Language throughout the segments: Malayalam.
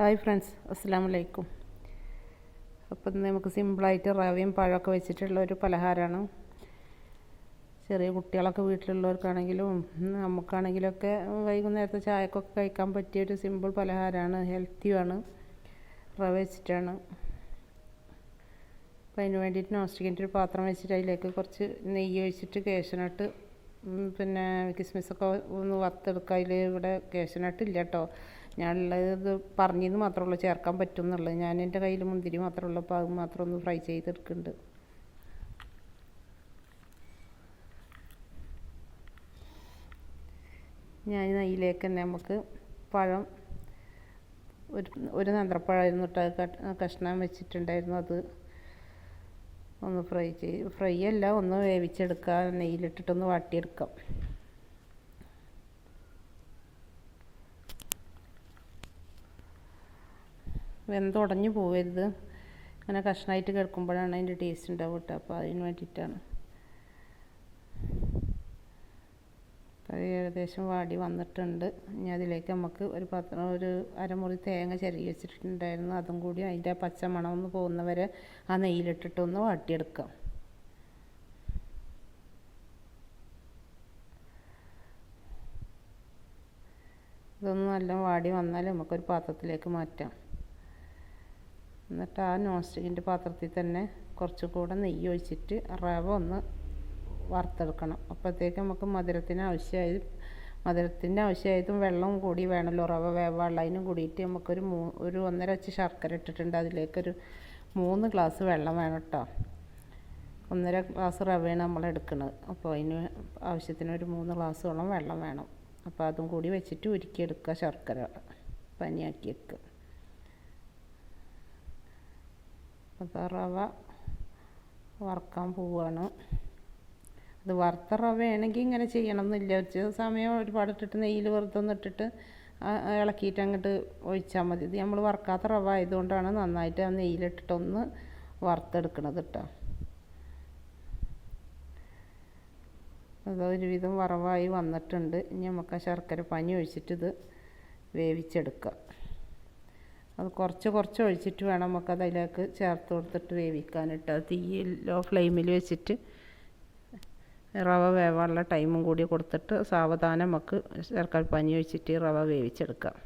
ഹായ് ഫ്രണ്ട്സ് അസ്സാം വലൈക്കും അപ്പം നമുക്ക് സിമ്പിളായിട്ട് റവയും പഴമൊക്കെ വെച്ചിട്ടുള്ള ഒരു പലഹാരമാണ്. ചെറിയ കുട്ടികളൊക്കെ വീട്ടിലുള്ളവർക്കാണെങ്കിലും നമുക്കാണെങ്കിലൊക്കെ വൈകുന്നേരത്തെ ചായക്കൊക്കെ കഴിക്കാൻ പറ്റിയ ഒരു സിമ്പിൾ പലഹാരമാണ്. ഹെൽത്തിയുമാണ് റവ വെച്ചിട്ടാണ്. അപ്പോൾ അതിന് വേണ്ടിയിട്ട് നോൺ സ്റ്റിക്കിന്റെ ഒരു പാത്രം വെച്ചിട്ട് അതിലേക്ക് കുറച്ച് നെയ്യ് ഒഴിച്ചിട്ട് കേശനട്ട് പിന്നെ കിസ്മിസൊക്കെ ഒന്ന് വറുത്തെടുക്കുക. അതിൽ ഇവിടെ കേശനട്ട് ഇല്ല കേട്ടോ. ഞാനുള്ളത് പറഞ്ഞെന്ന് മാത്രമേ ഉള്ളൂ ചേർക്കാൻ പറ്റും എന്നുള്ളത് ഞാൻ എന്റെ കയ്യിൽ മുന്തിരി മാത്രമേ ഉള്ളൂ അപ്പോൾ അത് മാത്രം ഒന്ന് ഫ്രൈ ചെയ്തെടുക്കുന്നുണ്ട് ഞാൻ അതിലേക്ക് തന്നെ നമുക്ക് പഴം ഒരു ഒരു നന്ത്രപ്പഴമായിരുന്നു ഇട്ട് കഷ്ണം വെച്ചിട്ടുണ്ടായിരുന്നു. അത് ഒന്ന് ഫ്രൈ ചെയ്ത് ഫ്രൈ അല്ല ഒന്ന് വേവിച്ചെടുക്കുക നെയ്യിലിട്ടിട്ടൊന്ന് വാട്ടിയെടുക്കാം. വെന്തുടഞ്ഞു പോകരുത് അങ്ങനെ കഷ്ണമായിട്ട് കിടക്കുമ്പോഴാണ് അതിന്റെ ടേസ്റ്റ് ഉണ്ടാവുക കേട്ടോ. അപ്പോൾ അതിന് വേണ്ടിയിട്ടാണ്. അത് ഏകദേശം വാടി വന്നിട്ടുണ്ട്. ഇനി അതിലേക്ക് നമുക്ക് ഒരു പത്ത് ഒരു അരമുറി തേങ്ങ ചിരകി വെച്ചിട്ടുണ്ടായിരുന്നു. അതും കൂടി അതിന്റെ പച്ച മണം ഒന്ന് പോകുന്നവരെ ആ നെയ്യിലിട്ടിട്ടൊന്ന് വാട്ടിയെടുക്കാം. ഇതൊന്ന് നല്ല വാടി വന്നാൽ നമുക്കൊരു പാത്രത്തിലേക്ക് മാറ്റാം. എന്നിട്ട് ആ നോൺ സ്റ്റിക്കിന്റെ പാത്രത്തിൽ തന്നെ കുറച്ച് കൂടെ നെയ്യ് ഒഴിച്ചിട്ട് റവ ഒന്ന് വറുത്തെടുക്കണം. അപ്പോഴത്തേക്ക് നമുക്ക് മധുരത്തിന് ആവശ്യമായി മധുരത്തിന്റെ ആവശ്യമായതും വെള്ളം കൂടി വേണമല്ലോ. റവ വേവാനുള്ള അതിനും കൂടിയിട്ട് നമുക്കൊരു മൂ ഒരു ഒന്നര അച്ച് ശർക്കര ഇട്ടിട്ടുണ്ട്. അതിലേക്കൊരു മൂന്ന് ഗ്ലാസ് വെള്ളം വേണം കേട്ടോ. ഒന്നര ഗ്ലാസ് റവയാണ് നമ്മൾ എടുക്കുന്നത്. അപ്പോൾ അതിന് ആവശ്യത്തിന് ഒരു മൂന്ന് ഗ്ലാസ്സോളം വെള്ളം വേണം. അപ്പോൾ അതും കൂടി വെച്ചിട്ട് ഉരുക്കിയെടുക്കുക ശർക്കര പനിയാക്കി വെക്കുക അപ്പോൾ റവ വറുക്കാൻ പോവുകയാണ് അത് വറുത്ത റവയാണെങ്കിൽ ഇങ്ങനെ ചെയ്യണം എന്നില്ല ഒരു സമയം ഒരുപാട് ഇട്ടിട്ട് നെയ്യിൽ വെറുതെ ഇട്ടിട്ട് ഇളക്കിയിട്ട് അങ്ങോട്ട് ഒഴിച്ചാൽ മതി. ഇത് നമ്മൾ വറുക്കാത്ത റവ ആയതുകൊണ്ടാണ് നന്നായിട്ട് ആ നെയ്യിലിട്ടിട്ടൊന്ന് വറുത്തെടുക്കണത് കേട്ടോ അത് വറവായി വന്നിട്ടുണ്ട്. ഇനി നമുക്ക് ആ ശർക്കര പനി ഒഴിച്ചിട്ടിത് വേവിച്ചെടുക്കാം. അത് കുറച്ച് കുറച്ച് ഒഴിച്ചിട്ട് വേണം നമുക്കത് അതിലേക്ക് ചേർത്ത് കൊടുത്തിട്ട് വേവിക്കാനിട്ട് തീ ലോ ഫ്ലെയിമിൽ വെച്ചിട്ട് റവ വേവാനുള്ള ടൈമും കൂടി കൊടുത്തിട്ട് സാവധാനം നമുക്ക് ശർക്കര പനി ഒഴിച്ചിട്ട് റവ വേവിച്ചെടുക്കാം.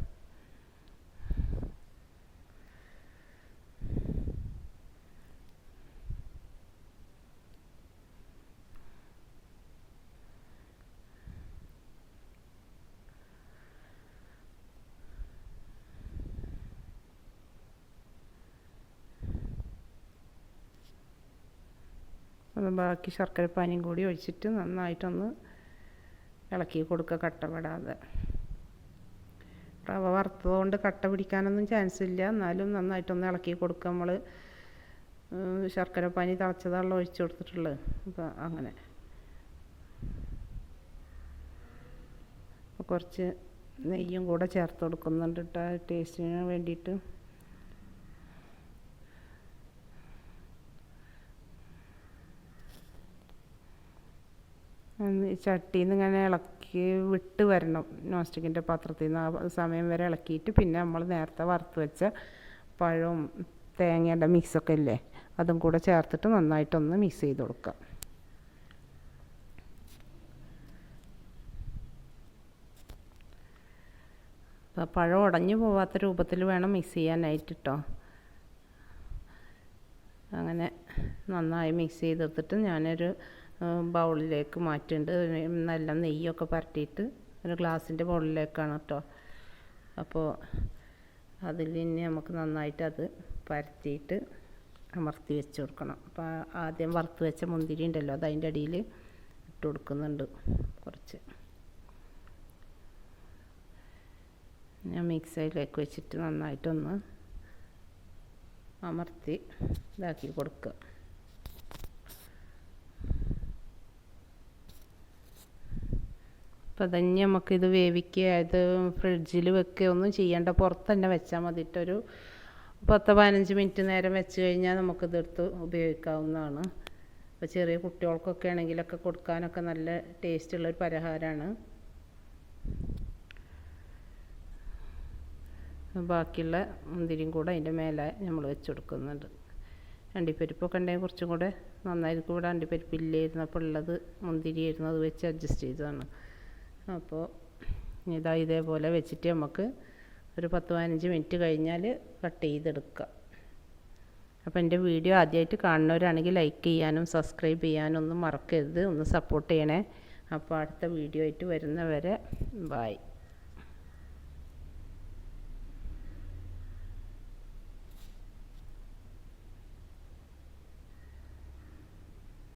ബാക്കി ശർക്കര പാനിയും കൂടി ഒഴിച്ചിട്ട് നന്നായിട്ടൊന്ന് ഇളക്കി കൊടുക്കുക കട്ട പെടാതെ റവ വറുത്തതുകൊണ്ട് കട്ട പിടിക്കാനൊന്നും ചാൻസ് ഇല്ല. എന്നാലും നന്നായിട്ടൊന്ന് ഇളക്കി കൊടുക്കുക നമ്മൾ ശർക്കര പാനി തിളച്ചതാണല്ലോ ഒഴിച്ചു കൊടുത്തിട്ടുള്ളത്. അപ്പോൾ അങ്ങനെ. കുറച്ച് നെയ്യും കൂടെ ചേർത്ത് കൊടുക്കുന്നുണ്ട് ടേസ്റ്റിന് വേണ്ടിയിട്ട്. ചട്ടിയിൽ നിന്ന് ഇങ്ങനെ ഇളക്കി വിട്ട് വരണം നോൺ സ്റ്റിക്കിന്റെ പാത്രത്തിൽ നിന്ന് ആ സമയം വരെ ഇളക്കിയിട്ട് പിന്നെ നമ്മൾ നേരത്തെ വറുത്ത് വെച്ച പഴവും തേങ്ങയുടെ മിക്സൊക്കെ ഇല്ലേ അതും കൂടെ ചേർത്തിട്ട് നന്നായിട്ടൊന്ന് മിക്സ് ചെയ്ത് കൊടുക്കാം. അപ്പോൾ പഴം ഉടഞ്ഞു പോവാത്ത രൂപത്തിൽ വേണം മിക്സ് ചെയ്യാനായിട്ട് കേട്ടോ അങ്ങനെ നന്നായി മിക്സ് ചെയ്തെടുത്തിട്ട് ഞാനൊരു ബൗളിലേക്ക് മാറ്റുന്നുണ്ട് നല്ല നെയ്യൊക്കെ പരട്ടിയിട്ട് ഒരു ഗ്ലാസിന്റെ ബൗളിലേക്കാണ് കേട്ടോ. അപ്പോൾ അതിൽ തന്നെ നമുക്ക് നന്നായിട്ട് അത് പരത്തിയിട്ട് അമർത്തി വെച്ച് കൊടുക്കണം. അപ്പോൾ ആദ്യം വറുത്ത് വെച്ച മുന്തിരി ഉണ്ടല്ലോ അത് അതിന്റെ അടിയിൽ ഇട്ട് കൊടുക്കുന്നുണ്ട് കുറച്ച്. ഞാൻ മിക്സിയിലേക്ക് വെച്ചിട്ട് നന്നായിട്ടൊന്ന് അമർത്തി ഇതാക്കി കൊടുക്കുക. അപ്പോൾ തന്നെ നമുക്കിത് വേവിക്കുക ഇത് ഫ്രിഡ്ജിൽ വെക്കുക ഒന്നും ചെയ്യേണ്ട പുറത്ത് തന്നെ വെച്ചാൽ മതിയിട്ടൊരു പത്ത് പതിനഞ്ച് മിനിറ്റ് നേരം വെച്ച് കഴിഞ്ഞാൽ നമുക്കിത് എടുത്ത് ഉപയോഗിക്കാവുന്നതാണ്. അപ്പോൾ ചെറിയ കുട്ടികൾക്കൊക്കെ ആണെങ്കിലൊക്കെ കൊടുക്കാനൊക്കെ നല്ല ടേസ്റ്റുള്ളൊരു പലഹാരമാണ്. ബാക്കിയുള്ള മുന്തിരിയും കൂടെ അതിന്റെ മേലെ നമ്മൾ വെച്ച് കൊടുക്കുന്നുണ്ട്. അണ്ടിപ്പരിപ്പൊക്കെ ഉണ്ടെങ്കിൽ കുറച്ചും കൂടെ നന്നായിരിക്കും. ഇവിടെ അണ്ടിപ്പരിപ്പ് ഇല്ലായിരുന്നു അപ്പോൾ ഉള്ളത് മുന്തിരി ആയിരുന്നു അത് വെച്ച് അഡ്ജസ്റ്റ് ചെയ്തതാണ്. അപ്പോൾ ഇതാ ഇതേപോലെ വെച്ചിട്ട് നമുക്ക് ഒരു പത്ത് പതിനഞ്ച് മിനിറ്റ് കഴിഞ്ഞാൽ കട്ട് ചെയ്തെടുക്കാം. അപ്പോൾ എന്റെ വീഡിയോ ആദ്യമായിട്ട് കാണുന്നവരാണെങ്കിൽ ലൈക്ക് ചെയ്യാനും സബ്സ്ക്രൈബ് ചെയ്യാനും ഒന്നും മറക്കരുത്. ഒന്ന് സപ്പോർട്ട് ചെയ്യണേ. അപ്പോൾ അടുത്ത വീഡിയോ ആയിട്ട് വരുന്നവരെ ബായ്